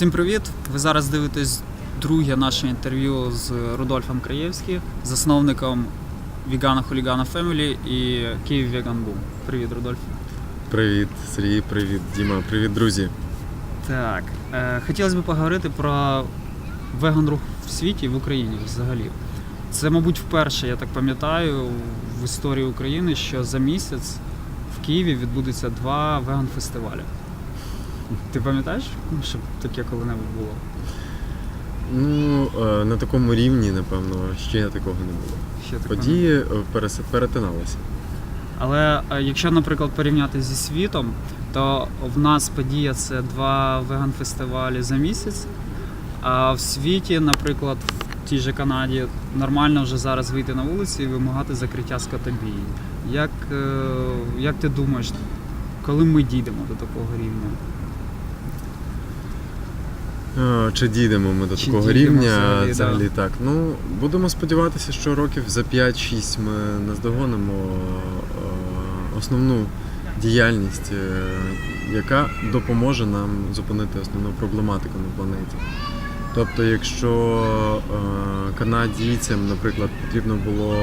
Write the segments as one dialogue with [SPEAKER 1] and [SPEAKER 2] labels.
[SPEAKER 1] Всім привіт! Ви зараз дивитесь друге наше інтерв'ю з Рудольфом Краєвським, засновником Вігана Хулігана Фемілі і Київ Веган Бум. Привіт, Рудольф.
[SPEAKER 2] Привіт, Сергій, привіт, Діма, привіт, друзі.
[SPEAKER 1] Так, е, хотілося б поговорити про веган-рух в світі і в Україні взагалі. Це, мабуть, вперше, я так пам'ятаю, в історії України, що за місяць в Києві відбудеться два веган-фестивалі. Ти пам'ятаєш, щоб таке коли-небудь було?
[SPEAKER 2] Ну, е, на такому рівні, напевно, ще такого не було.
[SPEAKER 1] Ще такого
[SPEAKER 2] Події е, перес- перетиналися.
[SPEAKER 1] Але е, якщо, наприклад, порівняти зі світом, то в нас подія це два веган-фестивалі за місяць. А в світі, наприклад, в тій же Канаді нормально вже зараз вийти на вулиці і вимагати закриття скотобії. Як, як ти думаєш, коли ми дійдемо до такого рівня?
[SPEAKER 2] Чи дійдемо ми до
[SPEAKER 1] Чи
[SPEAKER 2] такого рівня?
[SPEAKER 1] взагалі,
[SPEAKER 2] Взагалі,
[SPEAKER 1] да.
[SPEAKER 2] так. Ну, будемо сподіватися, що років за 5-6 ми наздогонимо е, основну діяльність, е, яка допоможе нам зупинити основну проблематику на планеті. Тобто, якщо е, канадійцям, наприклад, потрібно було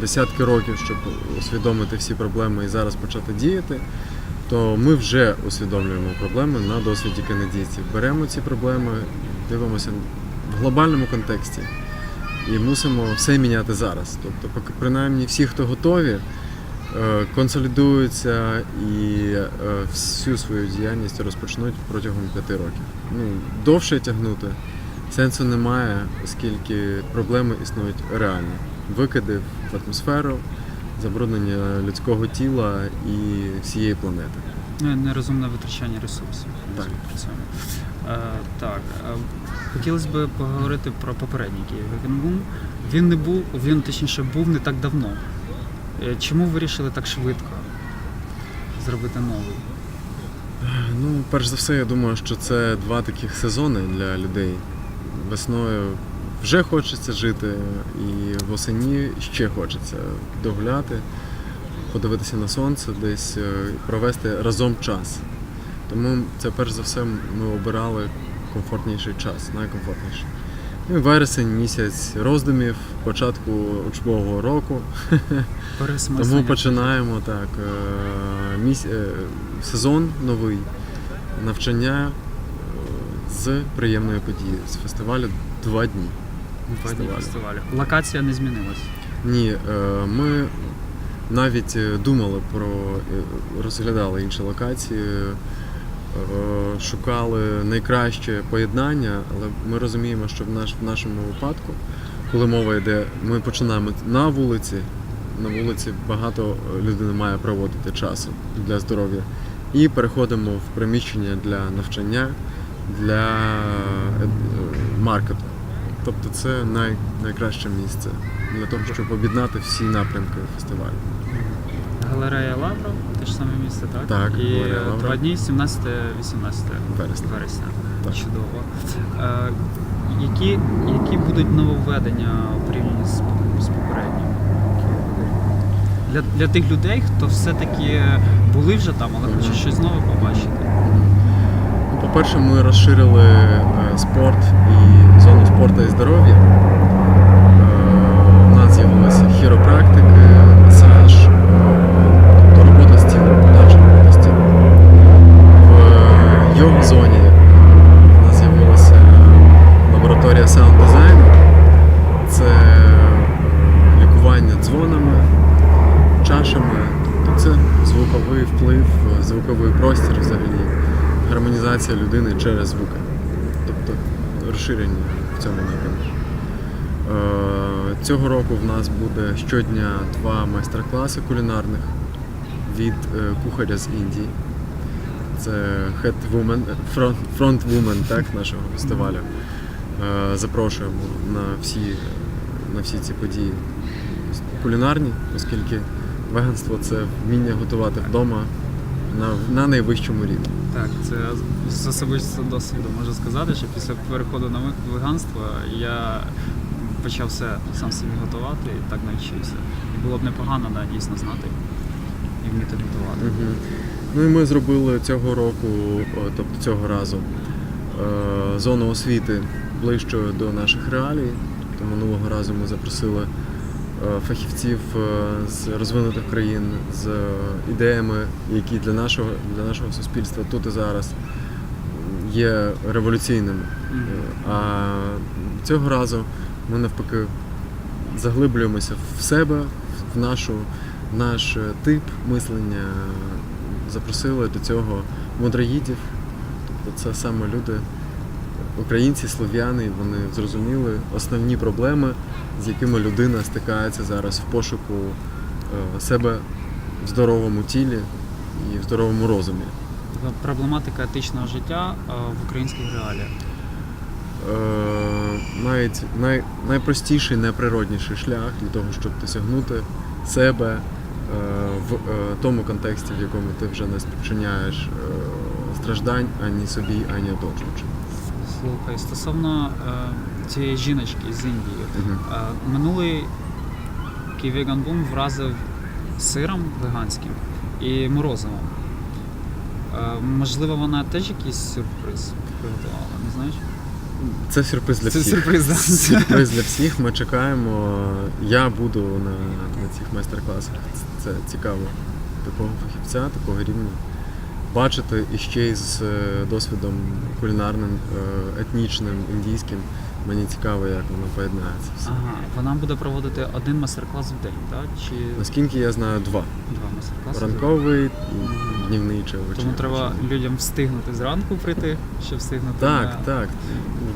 [SPEAKER 2] десятки років, щоб усвідомити всі проблеми і зараз почати діяти, то ми вже усвідомлюємо проблеми на досвіді канадійців. Беремо ці проблеми, дивимося в глобальному контексті і мусимо все міняти зараз. Тобто, принаймні всі, хто готові, е, консолідуються і е, всю свою діяльність розпочнуть протягом п'яти років. Ну, довше тягнути сенсу немає, оскільки проблеми існують реально. Викиди в атмосферу, забруднення людського тіла і всієї планети.
[SPEAKER 1] Ну, Нерозумне витрачання ресурсів.
[SPEAKER 2] Так.
[SPEAKER 1] Е, так, е, хотілося б поговорити про попередній Київ Вегенбум. Він не був, він точніше був не так давно. Е, Чому вирішили так швидко зробити новий?
[SPEAKER 2] Ну, перш за все, я думаю, що це два таких сезони для людей. Весною вже хочеться жити, і восені ще хочеться догуляти, подивитися на сонце, десь е, провести разом час. Тому це перш за все ми обирали комфортніший час, найкомфортніший. Ну, і вересень місяць роздумів, початку учбового року. Тому починаємо так. е, Міс... е, Сезон новий, навчання з приємної події, з фестивалю два дні.
[SPEAKER 1] Два дні
[SPEAKER 2] фестивалю.
[SPEAKER 1] Локація не змінилась.
[SPEAKER 2] Ні, е, ми навіть е, думали про е, розглядали інші локації, шукали найкраще поєднання, але ми розуміємо, що в, наш, в нашому випадку, коли мова йде, ми починаємо на вулиці. На вулиці багато людина має проводити часу для здоров'я. І переходимо в приміщення для навчання, для маркету. Тобто це най, найкраще місце для того, щоб об'єднати всі напрямки фестивалю.
[SPEAKER 1] Галерея Лавра, те ж саме місце, так?
[SPEAKER 2] Так,
[SPEAKER 1] І
[SPEAKER 2] Галерея Лавра.
[SPEAKER 1] два дні 17-18
[SPEAKER 2] Вересня.
[SPEAKER 1] вересня.
[SPEAKER 2] Так.
[SPEAKER 1] Чудово. Е, які, які будуть нововведення у порівнянні з, з попереднім? Для, для тих людей, хто все-таки були вже там, але хоче щось нове побачити.
[SPEAKER 2] Ну, По-перше, ми розширили е, спорт і спорту і здоров'я. Е, У нас з'явилися хіропрактики, масаж, е, тобто робота з тілом, подальша робота з тілом. В е, йога-зоні у нас з'явилася лабораторія саунд-дизайну. Це лікування дзвонами, чашами. Тобто це звуковий вплив, звуковий простір взагалі, гармонізація людини через звуки. Тобто розширення в цьому напрямку. Е, Цього року в нас буде щодня два майстер-класи кулінарних від е, кухаря з Індії. Це head woman, front, front woman так, нашого фестивалю. Е, Запрошуємо на всі, на всі ці події кулінарні, оскільки веганство це вміння готувати вдома на, на найвищому рівні.
[SPEAKER 1] Так, це з особистого досвіду можу сказати, що після переходу на ве- веганство я почав все сам собі готувати і так навчився. І було б непогано да, дійсно знати і вміти готувати.
[SPEAKER 2] Мгм. Ну і ми зробили цього року, тобто цього разу, е, зону освіти ближчою до наших реалій. Тобто минулого разу ми запросили фахівців е, з розвинутих країн з ідеями, які для нашого, для нашого суспільства тут і зараз є революційними. А цього разу ми навпаки заглиблюємося в себе, в нашу, наш е, тип мислення. Запросили до цього мудроїдів. Тобто це саме люди, українці, слов'яни, вони зрозуміли основні проблеми, з якими людина стикається зараз в пошуку е, себе в здоровому тілі і в здоровому розумі.
[SPEAKER 1] Проблематика етичного життя е, в українських реаліях.
[SPEAKER 2] Е, навіть най, найпростіший, найприродніший шлях для того, щоб досягнути себе в тому контексті, в якому ти вже не спричиняєш страждань ані собі, ані оточуючим.
[SPEAKER 1] Слухай, стосовно е, цієї жіночки з Індії, е, минулий Київеган Бум вразив сиром веганським і морозивом. Е, можливо, вона теж якийсь сюрприз приготувала, не знаєш?
[SPEAKER 2] Це сюрприз для
[SPEAKER 1] Це
[SPEAKER 2] всіх.
[SPEAKER 1] сюрприз, да.
[SPEAKER 2] Сюрприз для всіх. Ми чекаємо. Я буду на, на цих майстер-класах. Це цікаво. Такого фахівця, такого рівня. Бачити і ще й з е, досвідом кулінарним, е, етнічним, індійським. Мені цікаво, як воно поєднається. все.
[SPEAKER 1] Ага, вона буде проводити один майстер-клас в день, так? Чи
[SPEAKER 2] Наскільки я знаю, два.
[SPEAKER 1] два майстер-класи?
[SPEAKER 2] Ранковий днівний чи вечірній.
[SPEAKER 1] Тому треба людям встигнути зранку прийти, щоб встигнути.
[SPEAKER 2] Так,
[SPEAKER 1] на...
[SPEAKER 2] так.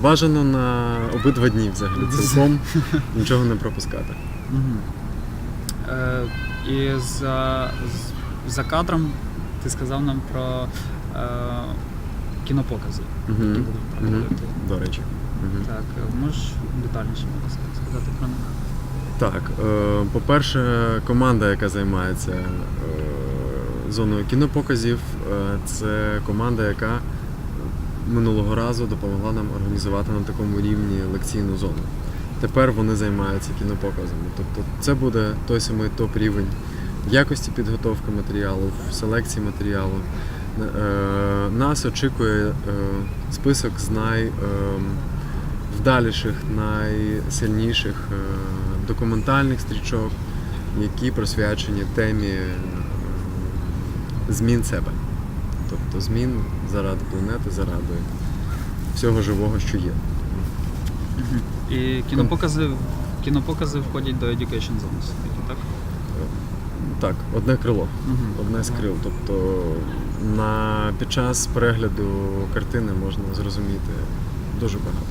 [SPEAKER 2] Бажано на обидва дні взагалі. Цілком нічого не пропускати.
[SPEAKER 1] Угу. Е, і за, за кадром ти сказав нам про е, кінопокази, які
[SPEAKER 2] Мгм.
[SPEAKER 1] будуть проходити.
[SPEAKER 2] До речі. Мгм.
[SPEAKER 1] Так, е, можеш детальніше будь ласка, сказати про них?
[SPEAKER 2] Так, е, по-перше, команда, яка займається е, зоною кінопоказів, е, це команда, яка минулого разу допомогла нам організувати на такому рівні лекційну зону. Тепер вони займаються кінопоказами. Тобто це буде той самий топ-рівень в якості підготовки матеріалу, в селекції матеріалу. Е, Нас очікує е, список з найвдаліших, найсильніших е, документальних стрічок, які присвячені темі змін себе. Тобто змін заради планети, заради всього живого, що є.
[SPEAKER 1] І кінопокази, кінопокази входять до Education Zone, все-таки, так?
[SPEAKER 2] Так, одне крило.
[SPEAKER 1] Угу.
[SPEAKER 2] одне з крил. Тобто на, під час перегляду картини можна зрозуміти дуже багато.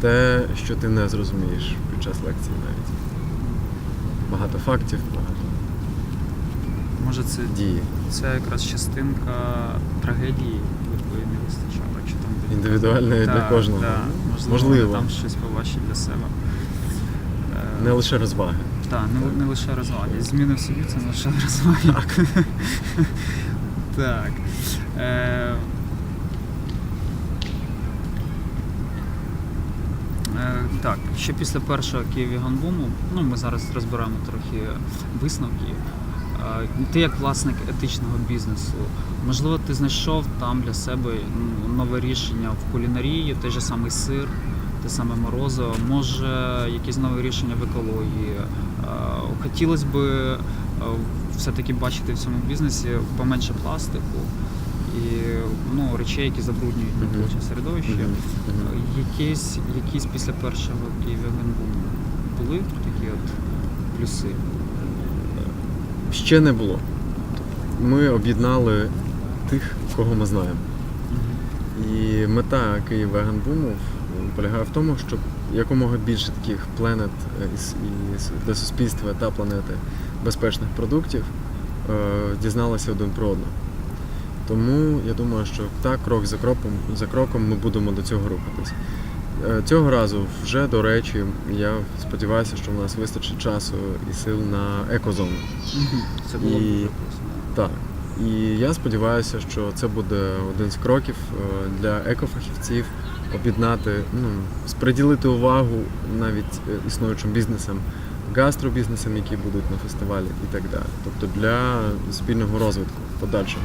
[SPEAKER 2] Те, що ти не зрозумієш під час лекції навіть. Багато фактів, багато
[SPEAKER 1] Може це,
[SPEAKER 2] дії.
[SPEAKER 1] це якраз частинка трагедії, якої не вистачало, чи там
[SPEAKER 2] Індивідуальної для
[SPEAKER 1] Так,
[SPEAKER 2] кожного. Ну,
[SPEAKER 1] Можливо,
[SPEAKER 2] Можливо.
[SPEAKER 1] там щось побачить для себе. Е,
[SPEAKER 2] Не лише розваги.
[SPEAKER 1] Так, не, не лише розваги. Зміни в собі це не лише розваги. Так. так. Е, е, так, ще після першого Києві-Ганбуму, ну ми зараз розберемо трохи висновки. Е, Ти як власник етичного бізнесу, можливо, ти знайшов там для себе ну, нове рішення в кулінарії, той же самий сир, те саме морозиво, може якісь нові рішення в екології. Е, Хотілося б е, все-таки бачити в цьому бізнесі поменше пластику і ну, речей, які забруднюють навколишнє середовище. Е. Якісь, якісь після першого Києві-Генбуму були такі от плюси?
[SPEAKER 2] Ще не було. Ми об'єднали тих, кого ми знаємо. І мета Києва Ганбуму полягає в тому, щоб якомога більше таких планет е, для суспільства та планети безпечних продуктів е, дізналися один про одного. Тому я думаю, що так, крок за кроком, за кроком ми будемо до цього рухатись. Е, Цього разу вже, до речі, я сподіваюся, що в нас вистачить часу і сил на екозону.
[SPEAKER 1] Це було
[SPEAKER 2] І-. Так. І я сподіваюся, що це буде один з кроків е, для екофахівців об'єднати, ну, сприділити увагу навіть е, існуючим бізнесам, гастробізнесам, які будуть на фестивалі і так далі. Тобто для спільного розвитку подальшого.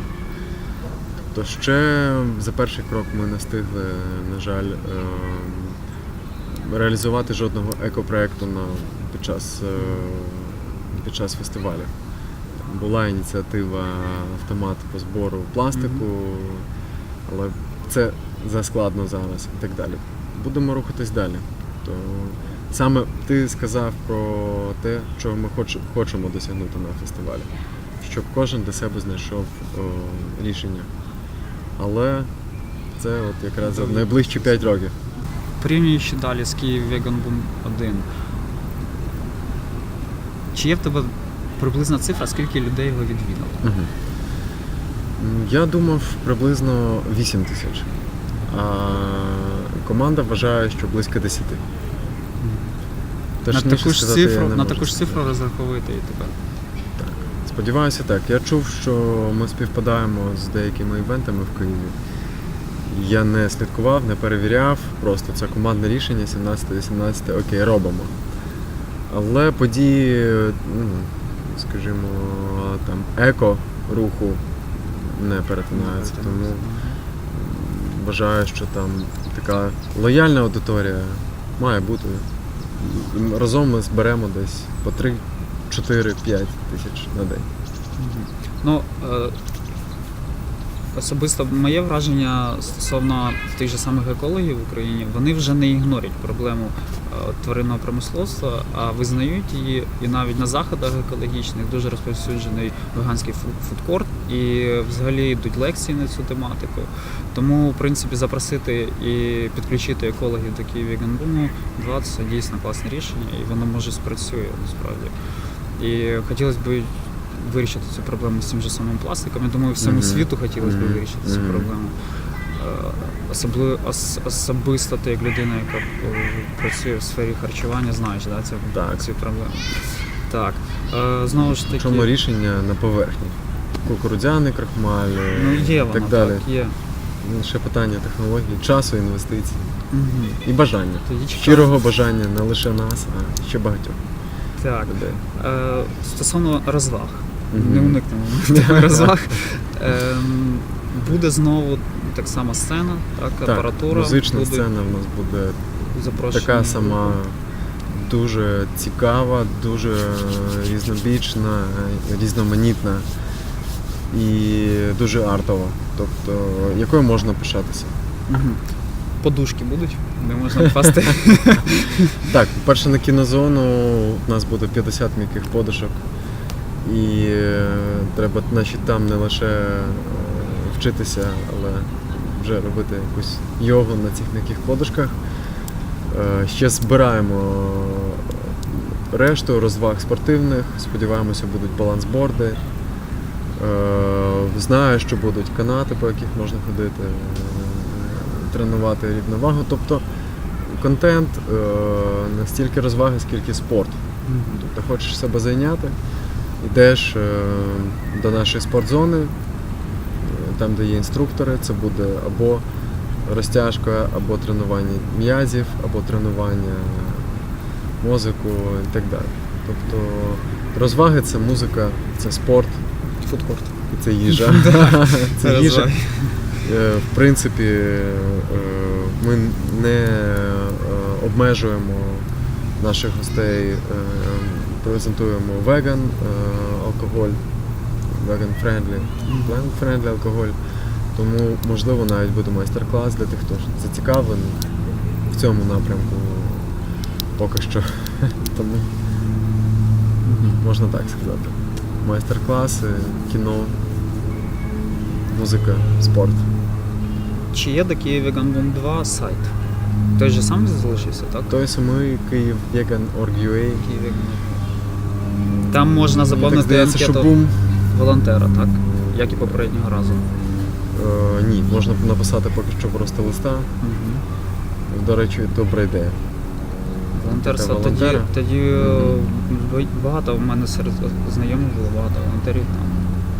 [SPEAKER 2] То ще за перший крок ми не встигли, на жаль, ем, реалізувати жодного екопроекту на, під, час, е, під час фестивалю. Була ініціатива автомат по збору пластику, але це заскладно зараз і так далі. Будемо рухатись далі. То саме ти сказав про те, чого ми хоч- хочемо досягнути на фестивалі, щоб кожен для себе знайшов о, рішення. Але це от якраз за найближчі 5 років.
[SPEAKER 1] Порівнюючи далі з Київ Boom 1, чи є в тебе приблизна цифра, скільки людей його відвідало?
[SPEAKER 2] М, Я думав приблизно 8 тисяч. А команда вважає, що близько 10.
[SPEAKER 1] на таку ж
[SPEAKER 2] сказати
[SPEAKER 1] цифру, на таку ж цифру розраховуєте і тепер. Так.
[SPEAKER 2] Сподіваюся, так. Я чув, що ми співпадаємо з деякими івентами в Києві. Я не слідкував, не перевіряв, просто це командне рішення 17-18, окей, робимо. Але події, ну, скажімо, там еко руху не перетинаються. Тому вважаю, що там така лояльна аудиторія має бути. Разом ми зберемо десь по 3, 4, 5 тисяч на день.
[SPEAKER 1] Ну, е, особисто моє враження стосовно тих же самих екологів в Україні, вони вже не ігнорять проблему е, тваринного промисловства, а визнають її і навіть на заходах екологічних дуже розповсюджений веганський фу- фудкорт, і взагалі йдуть лекції на цю тематику. Тому, в принципі, запросити і підключити екологів до Boom 2 це дійсно класне рішення, і воно може спрацює насправді. І хотілося б вирішити цю проблему з цим же самим пластиком. Я думаю, всьому
[SPEAKER 2] Мгм.
[SPEAKER 1] світу хотілося б вирішити цю проблему. Е, Особливо ос, особисто ти як людина, яка е, працює в сфері харчування, знаєш да, цю,
[SPEAKER 2] Так.
[SPEAKER 1] цю проблему. Так. Е, Знову ж таки,
[SPEAKER 2] Чому рішення на поверхні? Кукурудзяний крахмаль
[SPEAKER 1] ну, є
[SPEAKER 2] і
[SPEAKER 1] воно,
[SPEAKER 2] так далі.
[SPEAKER 1] Так, є.
[SPEAKER 2] Ну, Ще питання технологій, часу, інвестицій
[SPEAKER 1] Угу.
[SPEAKER 2] і бажання.
[SPEAKER 1] Тоді.
[SPEAKER 2] Щирого бажання не лише нас, а ще багатьох
[SPEAKER 1] Так.
[SPEAKER 2] людей.
[SPEAKER 1] Е, стосовно розваг. Не уникнемо теми розваг. Ем, буде знову так само сцена, так,
[SPEAKER 2] Так,
[SPEAKER 1] апаратура.
[SPEAKER 2] музична
[SPEAKER 1] будуть
[SPEAKER 2] сцена в нас буде
[SPEAKER 1] запрошені
[SPEAKER 2] така сама дуже цікава, дуже різнобічна, різноманітна і дуже артова. Тобто, якою можна пишатися.
[SPEAKER 1] Мгм. Подушки будуть, де можна впасти.
[SPEAKER 2] Так, перше на кінозону у нас буде 50 м'яких подушок. І е, треба значить, там не лише е, вчитися, але вже робити якусь йогу на цих м'яких подушках. Е, Ще збираємо решту розваг спортивних. Сподіваємося, будуть балансборди. Знаю, що будуть канати, по яких можна ходити, тренувати рівновагу. Тобто контент е, не стільки розваги, скільки спорт. Тобто хочеш себе зайняти, йдеш е, до нашої спортзони, е, там, де є інструктори, це буде або розтяжка, або тренування м'язів, або тренування мозку і так далі. Тобто розваги це музика, це спорт
[SPEAKER 1] Фудкорт.
[SPEAKER 2] і це їжа. Це їжа. Е, В принципі, ми не обмежуємо наших гостей, е, презентуємо веган е, алкоголь, веган френдлі, планет френдлі алкоголь. Тому, можливо, навіть буде майстер-клас для тих, хто зацікавлений в цьому напрямку поки що. Тому можна так сказати. Майстер-класи, кіно, музика, спорт.
[SPEAKER 1] Чи є Київ Vegan Boom 2 сайт? Той же самий залишився, так?
[SPEAKER 2] Той самий Київ Vegan.org.ua.
[SPEAKER 1] Там можна
[SPEAKER 2] так
[SPEAKER 1] заповнити
[SPEAKER 2] здається, що бум.
[SPEAKER 1] волонтера, так? Як і попереднього разу.
[SPEAKER 2] Е, ні, можна написати поки що просто листа.
[SPEAKER 1] Угу.
[SPEAKER 2] До речі, добра ідея.
[SPEAKER 1] Волонтерство тоді, тоді б- багато в мене серед знайомих було багато волонтерів там.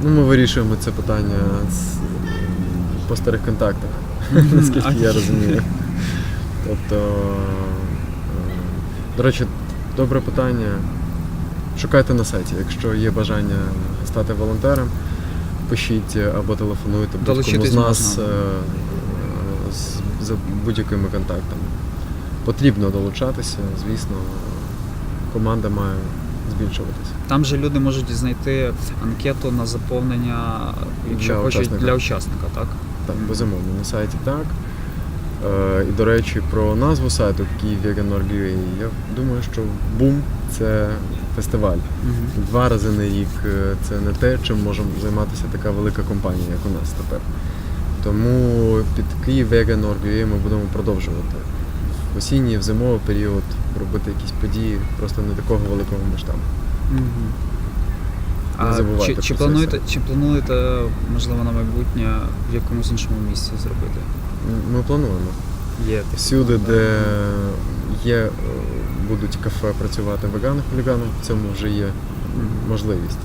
[SPEAKER 2] Ну, ми вирішуємо це питання з, по старих контактах, наскільки я розумію. Тобто, е, до речі, добре питання. Шукайте на сайті, якщо є бажання стати волонтером. пишіть або телефонуйте будь-кому з нас е, з, за будь-якими контактами. Потрібно долучатися, звісно, команда має збільшуватися.
[SPEAKER 1] Там же люди можуть знайти анкету на заповнення, якщо
[SPEAKER 2] Для
[SPEAKER 1] хочуть
[SPEAKER 2] учасника.
[SPEAKER 1] для учасника, так?
[SPEAKER 2] Так, безумовно, на сайті так. Е, і, до речі, про назву сайту Київ Vegan.org.ua, я думаю, що бум це фестиваль. Два рази на рік е, це не те, чим може займатися така велика компанія, як у нас тепер. Тому під Київ Vegan.org.ua ми будемо продовжувати в осінній, в зимовий період робити якісь події просто не такого великого масштабу.
[SPEAKER 1] Мгм.
[SPEAKER 2] Не
[SPEAKER 1] А
[SPEAKER 2] забувайте
[SPEAKER 1] чи, чи, плануєте, чи плануєте, можливо, на майбутнє в якомусь іншому місці зробити?
[SPEAKER 2] Ми плануємо.
[SPEAKER 1] Є.
[SPEAKER 2] Всюди, де є, е, будуть кафе працювати вегани хулігани, в цьому вже є можливість.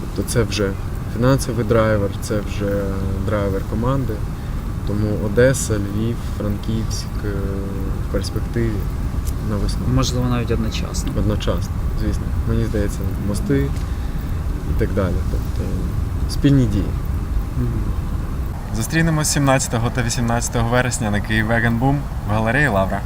[SPEAKER 2] Тобто це вже фінансовий драйвер, це вже драйвер команди. Тому Одеса, Львів, Франківськ е, в перспективі на весну.
[SPEAKER 1] Можливо, навіть одночасно.
[SPEAKER 2] Одночасно, звісно. Мені здається, мости і так далі. Тобто спільні дії. Зустрінемось 17 та 18 вересня на Київ Веган Бум в галереї Лавра.